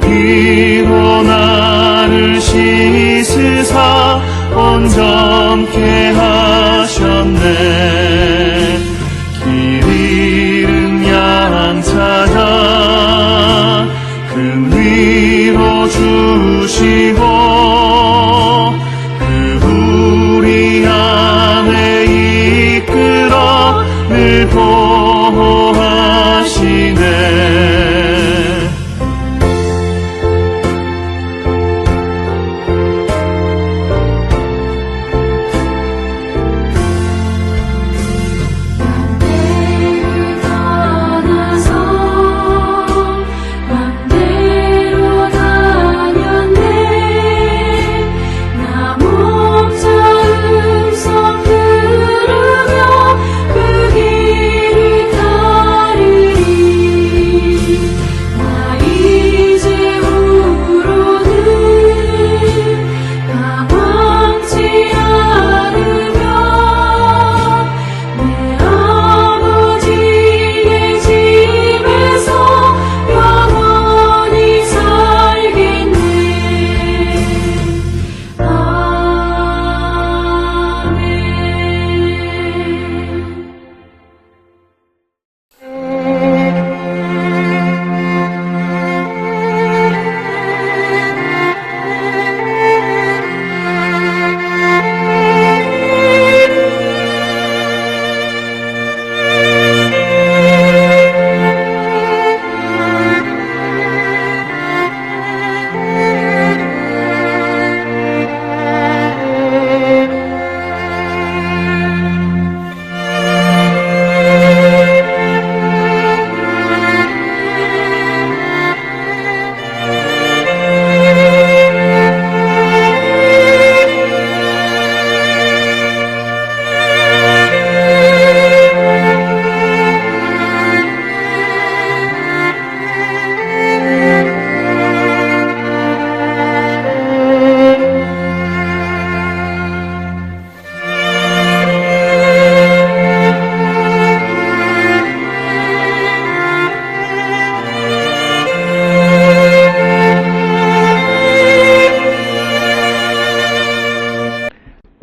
피로 나를 씻으사 온전케 하셨네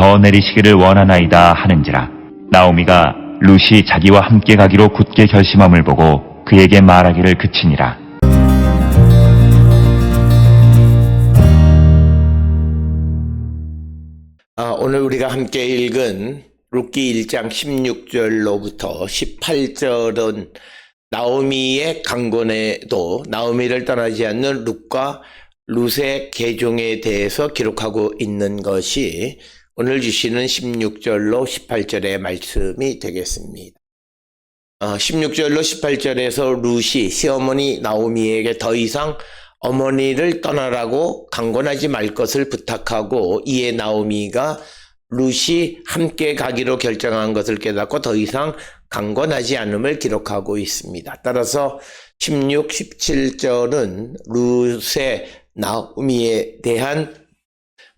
더 내리시기를 원하나이다 하는지라. 나오미가 룻이 자기와 함께 가기로 굳게 결심함을 보고 그에게 말하기를 그치니라. 아, 오늘 우리가 함께 읽은 룻기 1장 16절로부터 18절은 나오미의 강권에도 나오미를 떠나지 않는 룻과 룻의 계종에 대해서 기록하고 있는 것이 오늘 주시는 16절로 18절의 말씀이 되겠습니다. 어, 16절로 18절에서 룻이 시어머니 나오미에게 더 이상 어머니를 떠나라고 강권하지 말 것을 부탁하고 이에 나오미가 룻이 함께 가기로 결정한 것을 깨닫고 더 이상 강권하지 않음을 기록하고 있습니다. 따라서 16, 17절은 룻의 나오미에 대한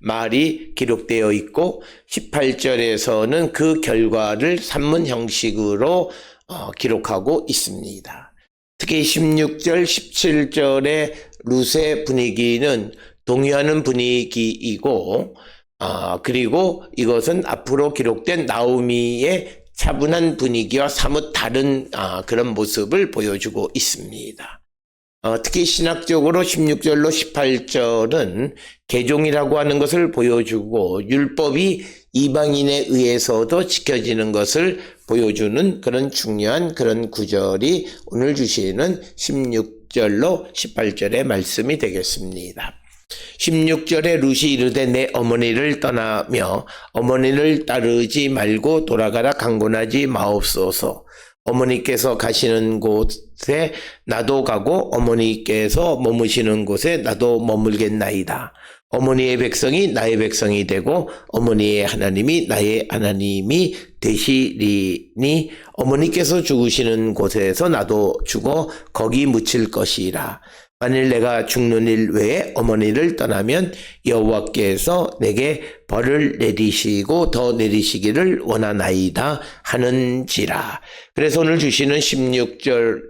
말이 기록되어 있고 18절에서는 그 결과를 산문 형식으로 어, 기록하고 있습니다. 특히 16절, 17절의 룻의 분위기는 동요하는 분위기이고, 아, 그리고 이것은 앞으로 기록된 나오미의 차분한 분위기와 사뭇 다른 아, 그런 모습을 보여주고 있습니다. 어, 특히 신학적으로 16절로 18절은 개종이라고 하는 것을 보여주고 율법이 이방인에 의해서도 지켜지는 것을 보여주는 그런 중요한 그런 구절이 오늘 주시는 16절로 18절의 말씀이 되겠습니다. 16절에 룻이 이르되 내 어머니를 떠나며 어머니를 따르지 말고 돌아가라 강권하지 마옵소서. 어머니께서 가시는 곳에 나도 가고 어머니께서 머무시는 곳에 나도 머물겠나이다. 어머니의 백성이 나의 백성이 되고 어머니의 하나님이 나의 하나님이 되시리니 어머니께서 죽으시는 곳에서 나도 죽어 거기 묻힐 것이라. 만일 내가 죽는 일 외에 어머니를 떠나면 여호와께서 내게 벌을 내리시고 더 내리시기를 원하나이다 하는지라. 그래서 오늘 주시는 16절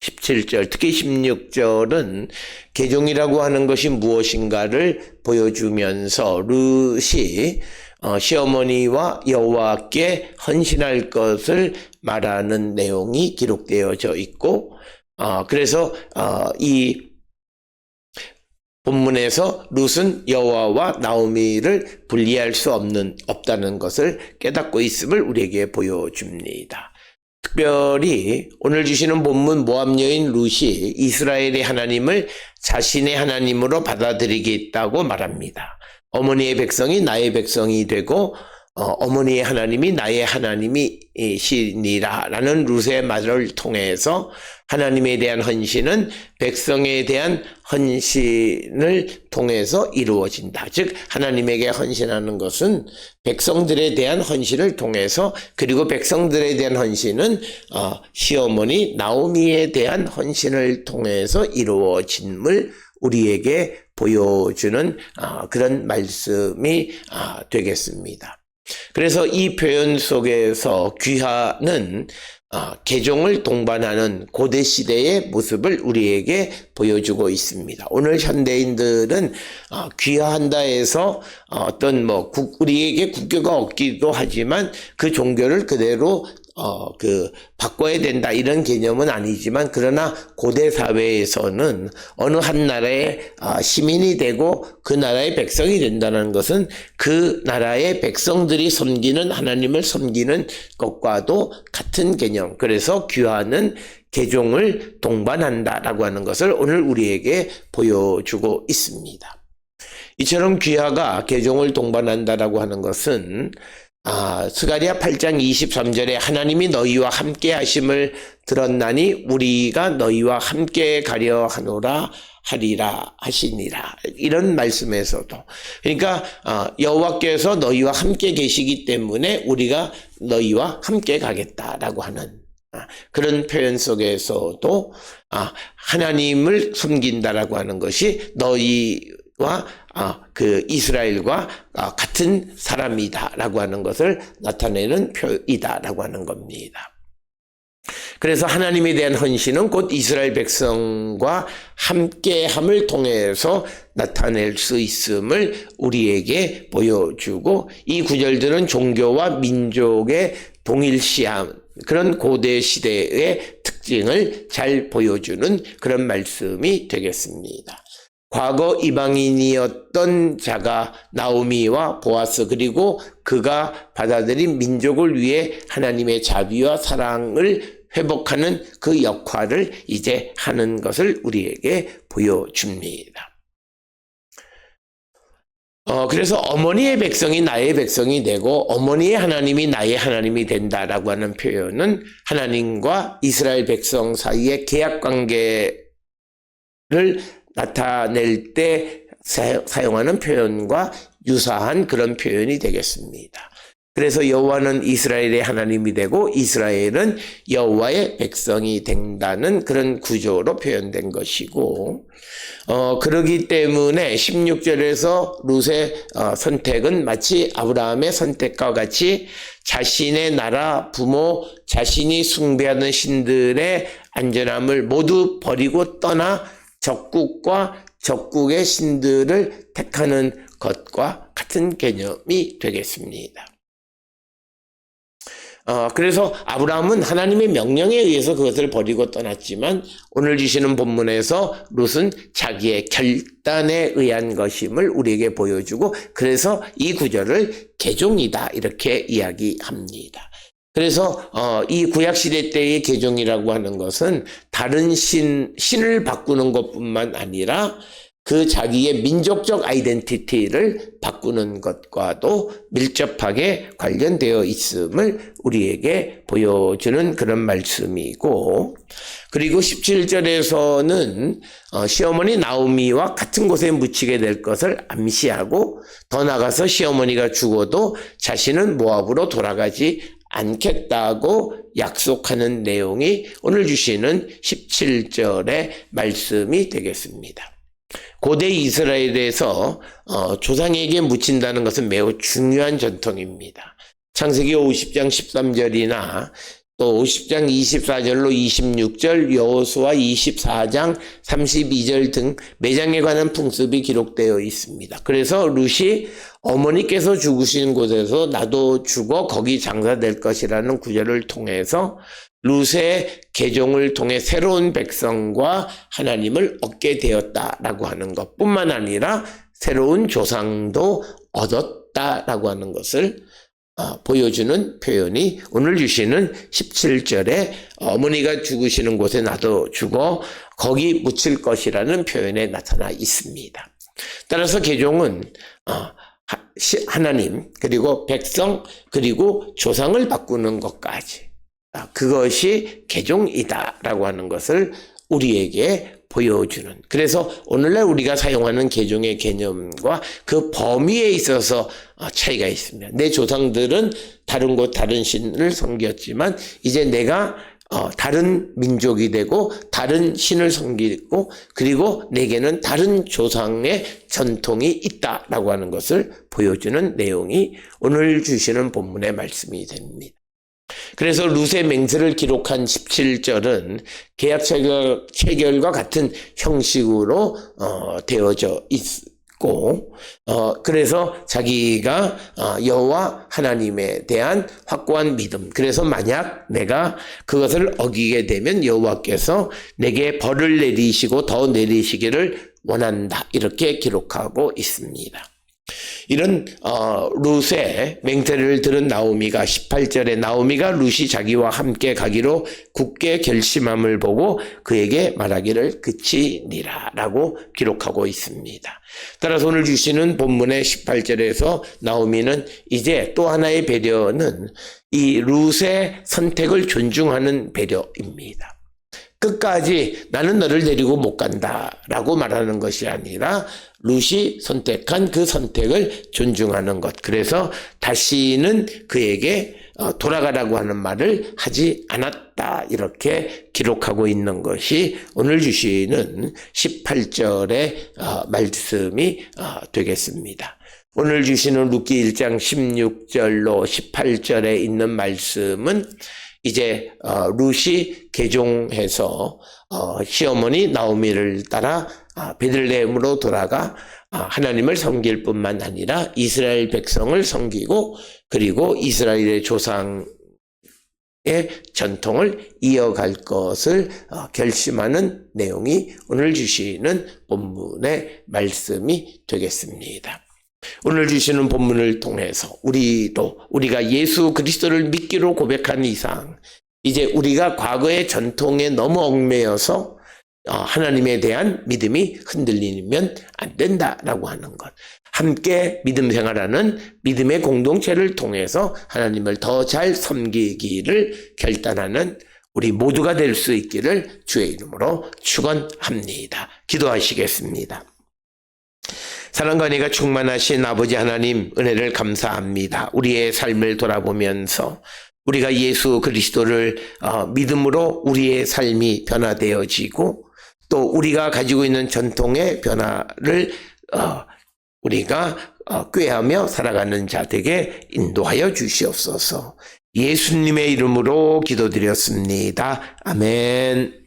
17절, 특히 16절은 개종이라고 하는 것이 무엇인가를 보여주면서 룻이 어, 시어머니와 여호와께 헌신할 것을 말하는 내용이 기록되어져 있고, 어, 그래서 어, 이 본문에서 룻은 여호와와 나오미를 분리할 수 없는 없다는 것을 깨닫고 있음을 우리에게 보여줍니다. 특별히 오늘 주시는 본문 모함 여인 룻이 이스라엘의 하나님을 자신의 하나님으로 받아들이겠다고 말합니다. 어머니의 백성이 나의 백성이 되고 어, 머니의 하나님이 나의 하나님이시니라라는 룻의 말을 통해서 하나님에 대한 헌신은 백성에 대한 헌신을 통해서 이루어진다. 즉 하나님에게 헌신하는 것은 백성들에 대한 헌신을 통해서 그리고 백성들에 대한 헌신은 어, 시어머니 나오미에 대한 헌신을 통해서 이루어짐을 우리에게 보여주는 어, 그런 말씀이 어, 되겠습니다. 그래서 이 표현 속에서 귀하는 아, 개종을 동반하는 고대 시대의 모습을 우리에게 보여주고 있습니다. 오늘 현대인들은 아, 귀하한다 해서 어떤 뭐 국- 우리에게 국교가 없기도 하지만 그 종교를 그대로 어, 그, 바꿔야 된다, 이런 개념은 아니지만, 그러나 고대 사회에서는 어느 한 나라의 아, 시민이 되고 그 나라의 백성이 된다는 것은 그 나라의 백성들이 섬기는 하나님을 섬기는 것과도 같은 개념. 그래서 귀화는 개종을 동반한다라고 하는 것을 오늘 우리에게 보여주고 있습니다. 이처럼 귀하가 개종을 동반한다라고 하는 것은 아, 스가리아 8장 23절에 하나님이 너희와 함께 하심을 들었나니 우리가 너희와 함께 가려 하노라 하리라 하시니라. 이런 말씀에서도. 그러니까 아, 여호와께서 너희와 함께 계시기 때문에 우리가 너희와 함께 가겠다라고 하는 아, 그런 표현 속에서도 아, 하나님을 숨긴다라고 하는 것이 너희 와 아, 그 이스라엘과 아, 같은 사람이다라고 하는 것을 나타내는 표이다라고 하는 겁니다. 그래서 하나님에 대한 헌신은 곧 이스라엘 백성과 함께함을 통해서 나타낼 수 있음을 우리에게 보여주고 이 구절들은 종교와 민족의 동일시함 그런 고대 시대의 특징을 잘 보여주는 그런 말씀이 되겠습니다. 과거 이방인이었던 자가 나오미와 보아스 그리고 그가 받아들인 민족을 위해 하나님의 자비와 사랑을 회복하는 그 역할을 이제 하는 것을 우리에게 보여줍니다. 어, 그래서 어머니의 백성이 나의 백성이 되고 어머니의 하나님이 나의 하나님이 된다라고 하는 표현은 하나님과 이스라엘 백성 사이의 계약 관계를 나타낼 때 사- 사용하는 표현과 유사한 그런 표현이 되겠습니다. 그래서 여호와는 이스라엘의 하나님이 되고 이스라엘은 여호와의 백성이 된다는 그런 구조로 표현된 것이고 어 그러기 때문에 16절에서 룻의 어, 선택은 마치 아브라함의 선택과 같이 자신의 나라, 부모, 자신이 숭배하는 신들의 안전함을 모두 버리고 떠나 적국과 적국의 신들을 택하는 것과 같은 개념이 되겠습니다. 어, 그래서 아브라함은 하나님의 명령에 의해서 그것을 버리고 떠났지만 오늘 주시는 본문에서 룻은 자기의 결단에 의한 것임을 우리에게 보여주고 그래서 이 구절을 개종이다 이렇게 이야기합니다. 그래서 어, 이 구약 시대 때의 개종이라고 하는 것은 다른 신 신을 바꾸는 것뿐만 아니라 그 자기의 민족적 아이덴티티를 바꾸는 것과도 밀접하게 관련되어 있음을 우리에게 보여주는 그런 말씀이고 그리고 17절에서는 어, 시어머니 나오미와 같은 곳에 묻히게 될 것을 암시하고 더 나가서 시어머니가 죽어도 자신은 모압으로 돌아가지 않겠다고 약속하는 내용이 오늘 주시는 17절의 말씀이 되겠습니다. 고대 이스라엘에서 어, 조상에게 묻힌다는 것은 매우 중요한 전통입니다. 창세기 50장 13절이나 또 50장 24절로 26절, 여호수아 24장 32절 등 매장에 관한 풍습이 기록되어 있습니다. 그래서 룻이 어머니께서 죽으신 곳에서 나도 죽어 거기 장사될 것이라는 구절을 통해서 룻의 개종을 통해 새로운 백성과 하나님을 얻게 되었다라고 하는 것뿐만 아니라 새로운 조상도 얻었다라고 하는 것을 어, 보여주는 표현이 오늘 주시는 17절에 어머니가 죽으시는 곳에 나도 죽어 거기 묻힐 것이라는 표현에 나타나 있습니다. 따라서 개종은 어, 하나님 그리고 백성 그리고 조상을 바꾸는 것까지 아, 그것이 개종이다라고 하는 것을 우리에게 보여주는 그래서 오늘날 우리가 사용하는 개종의 개념과 그 범위에 있어서 어, 차이가 있습니다. 내 조상들은 다른 곳 다른 신을 섬겼지만 이제 내가 어, 다른 민족이 되고 다른 신을 섬기고 그리고 내게는 다른 조상의 전통이 있다라고 하는 것을 보여주는 내용이 오늘 주시는 본문의 말씀이 됩니다. 그래서 룻의 맹세를 기록한 17절은 계약 체결, 체결 과 같은 형식으로 어, 되어져 있고 어, 그래서 자기가 어, 여호와 하나님에 대한 확고한 믿음 그래서 만약 내가 그것을 어기게 되면 여호와께서 내게 벌을 내리시고 더 내리시기를 원한다 이렇게 기록하고 있습니다. 이런 어, 룻의 맹세를 들은 나오미가 18절에 나오미가 룻이 자기와 함께 가기로 굳게 결심함을 보고 그에게 말하기를 그치니라라고 기록하고 있습니다. 따라서 오늘 주시는 본문의 18절에서 나오미는 이제 또 하나의 배려는 이 룻의 선택을 존중하는 배려입니다. 끝까지 나는 너를 데리고 못 간다 라고 말하는 것이 아니라 룻이 선택한 그 선택을 존중하는 것. 그래서 다시는 그에게 어, 돌아가라고 하는 말을 하지 않았다. 이렇게 기록하고 있는 것이 오늘 주시는 18절의 어, 말씀이 어, 되겠습니다. 오늘 주시는 루키 1장 16절로 18절에 있는 말씀은 이제 어, 룻이 개종해서 어, 시어머니 나오미를 따라 아, 베들레헴으로 돌아가 아, 하나님을 섬길 뿐만 아니라 이스라엘 백성을 섬기고 그리고 이스라엘의 조상 의 전통을 이어갈 것을 어, 결심하는 내용이 오늘 주시는 본문의 말씀이 되겠습니다. 오늘 주시는 본문을 통해서 우리도 우리가 예수 그리스도를 믿기로 고백한 이상 이제 우리가 과거의 전통에 너무 얽매여서 어, 하나님에 대한 믿음이 흔들리면 안 된다라고 하는 것. 함께 믿음 생활하는 믿음의 공동체를 통해서 하나님을 더 잘 섬기기를 결단하는 우리 모두가 될 수 있기를 주의 이름으로 축원합니다. 기도하시겠습니다. 사랑과 은혜가 충만하신 아버지 하나님 은혜를 감사합니다. 우리의 삶을 돌아보면서 우리가 예수 그리스도를 어, 믿음으로 우리의 삶이 변화되어지고 또 우리가 가지고 있는 전통의 변화를 어, 우리가 어, 꾀하며 살아가는 자들에게 인도하여 주시옵소서. 예수님의 이름으로 기도드렸습니다. 아멘.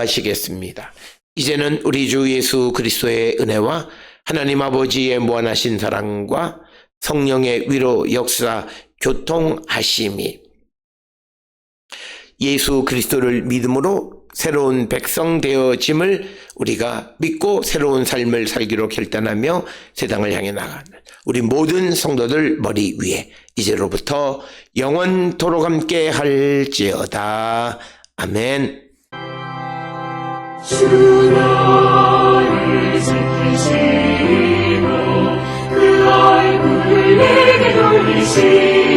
기도하시겠습니다. 이제는 우리 주 예수 그리스도의 은혜와 하나님 아버지의 무한하신 사랑과 성령의 위로 역사 교통하심이 예수 그리스도를 믿음으로 새로운 백성 되어짐을 우리가 믿고 새로운 삶을 살기로 결단하며 세상을 향해 나가는 우리 모든 성도들 머리 위에 이제로부터 영원토록 함께 할지어다. 아멘. 지키시고 그 얼굴을 내게 돌리시고